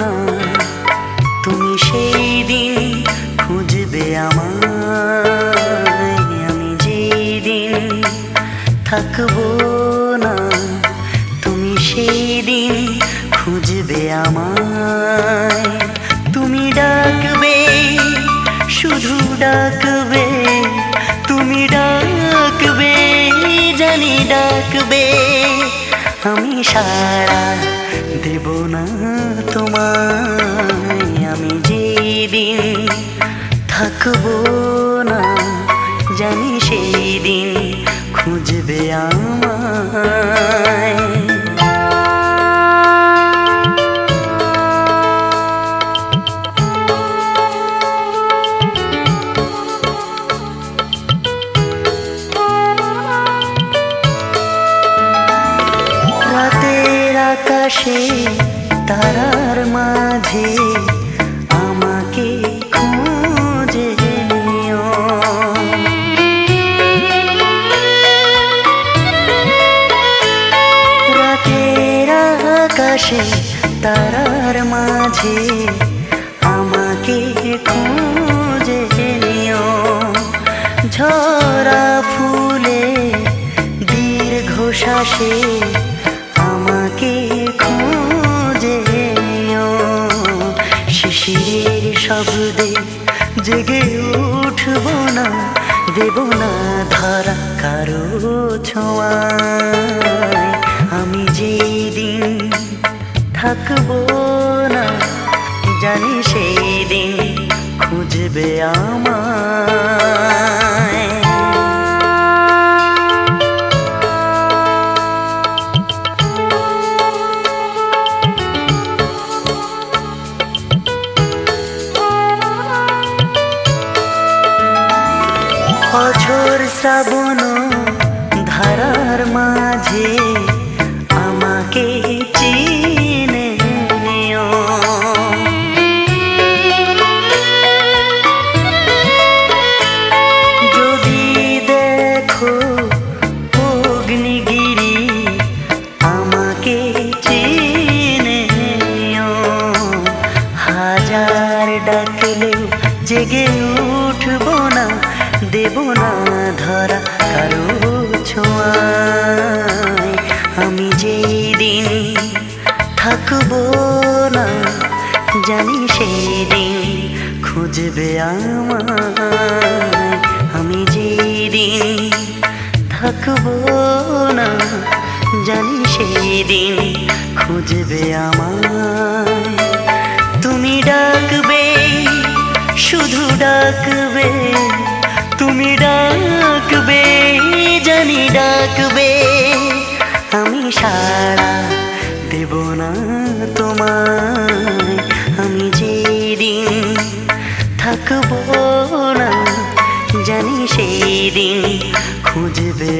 না। তুমি সেই দিন খুঁজবে আমায়। আমি যেই দিন থাকব না, তুমি সেই দিন খুঁজবে আমায়। তুমি ডাকবে, শুধু ডাকবে, তুমি ডাকবে, জানি ডাকবে। আমি সারা দেব না তোমায়। আমি যেদিন থাকব না জানি সেই দিন খুঁজবে আমায়। আকাশে, তারার মাঝে আমাকে খুঁজে রাতের আকাশে, তারার মাঝে আমাকে খুঁজে নিও। ঝরা ফুলে দীর্ঘ জেগে উঠব না, দেব না ধরা কারও ছোঁয়া আমি যেদিন থাকব না, জানি সেই দিন খুঁজবে আমায়। শ্রাবণ ধারার মাঝে আমাকে চিনে নিও। যদি দেখো অগ্নিগিরি আমাকে চিনে নিও। হাজার ডাকলেও জেগে উঠব না, দেব না ধরা কারও ছোঁয়ায়। আমি যেই দিন থাকব না, জানি সেই দিন খুঁজবে আমায়। আমি যেই দিন থাকব না, জানি সেই দিন খুঁজবে আমায়। তুমি শুধু ডাকবে, তুমি ডাকবে, জানি ডাকবে। আমি সারা দেব না তোমায়, আমি যেদিন থাকব না, জানি সেই দিন খুঁজবে